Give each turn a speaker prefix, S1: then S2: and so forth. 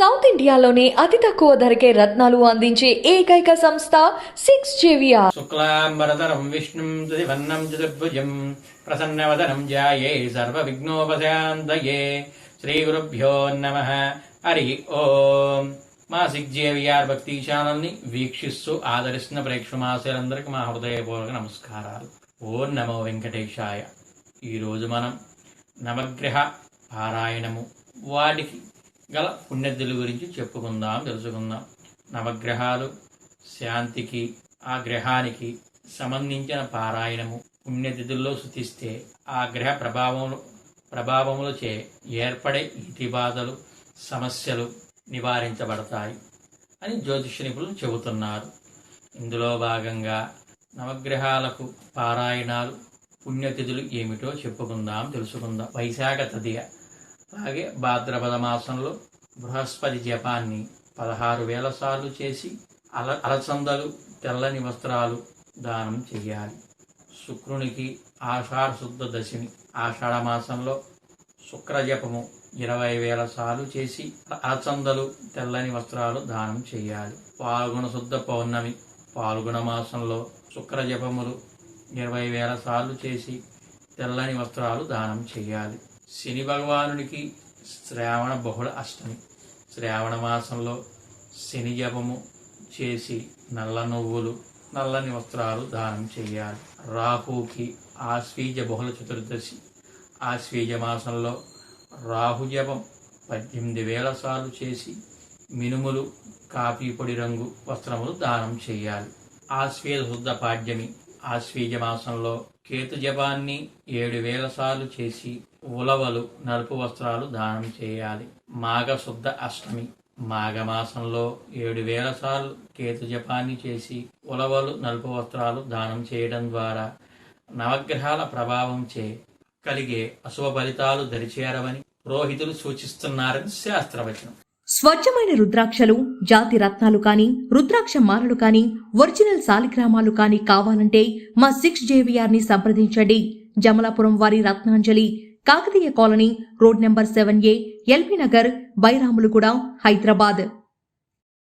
S1: South ఇండియాలోనే అతి తక్కువ ధరకే రత్నాలు అందించే ఏకైక సంస్థ సిక్స్ జేవిఆర్.
S2: శుక్లాంబరధరం విష్ణుం త్రివర్ణం చతుర్భుజం ప్రసన్నవదనం దయే శ్రీ ఊరభ్యో నమ. హరి ఓం. మా జేవియార్ భక్తి ఛానల్ని వీక్షిస్తూ ఆదరిస్తున్న ప్రేక్షమాశలందరికీ మా హృదయపూర్వక నమస్కారాలు. ఓం నమో వెంకటేశాయ. ఈరోజు మనం నవగ్రహ పారాయణము. వాటికి గల పుణ్యతుల గురించి చెప్పుకుందాం తెలుసుకుందాం. నవగ్రహాలు శాంతికి ఆ గ్రహానికి సంబంధించిన పారాయణము పుణ్యతిథుల్లో శుతిస్తే ఆ గ్రహ ప్రభావములు ప్రభావములచే ఏర్పడే ఇతి బాధలు సమస్యలు నివారించబడతాయి అని జ్యోతిష నిపుణులు చెబుతున్నారు. ఇందులో భాగంగా నవగ్రహాలకు పారాయణాలు పుణ్యతిథులు ఏమిటో చెప్పుకుందాం తెలుసుకుందాం. వైశాఖ తదియ అలాగే భాద్రపద మాసంలో బృహస్పతి జపాన్ని పదహారు వేల సార్లు చేసి అల అలసందలు తెల్లని వస్త్రాలు దానం చేయాలి శుక్రునికి ఆషాఢ శుద్ధ దశమి ఆషాఢ మాసంలో శుక్రజపము ఇరవై వేల సార్లు చేసి అలసందలు తెల్లని వస్త్రాలు దానం చేయాలి పాల్గొన శుద్ధ పౌర్ణమి పాల్గొన మాసంలో శుక్రజపములు ఇరవై వేల సార్లు చేసి తెల్లని వస్త్రాలు దానం చేయాలి శని భగవానునికి శ్రావణ బహుళ అష్టమి. శ్రావణ మాసంలో శని జపము చేసి నల్ల నువ్వులు నల్లని వస్త్రాలు దానం చేయాలి. రాహుకి ఆశ్వీజ బహుళ చతుర్దశి. ఆశ్వీజ మాసంలో రాహు జపం పద్దెనిమిది వేల సార్లు చేసి మినుములు కాఫీ పొడి రంగు వస్త్రములు దానం చేయాలి. ఆశ్వీజ శుద్ధ పాడ్యమి. ఆశ్వీజ మాసంలో కేతు జపాన్ని ఏడు వేల సార్లు చేసి ఉలవలు నలుపు వస్త్రాలు దానం చేయాలి. మాఘ శుద్ధ అష్టమి. మాఘమాసంలో ఏడు వేల సార్లు కేతు జపాన్ని చేసి ఉలవలు నలుపు వస్త్రాలు దానం చేయడం ద్వారా నవగ్రహాల ప్రభావంచే కలిగే అశుభ ఫలితాలు దరిచేరవని పురోహితులు సూచిస్తున్నారని శాస్త్రవచనం.
S3: స్వచ్ఛమైన రుద్రాక్షలు జాతి రత్నాలు కాని రుద్రాక్ష మాలలు కాని ఒరిజినల్ సాలిగ్రామాలు కాని కావాలంటే మా సిక్స్ జేవిఆర్ని సంప్రదించండి. జమలాపురం వారి Ratnanjali Kakatiya colony road number seven A L B Nagar Bairamalguda Hyderabad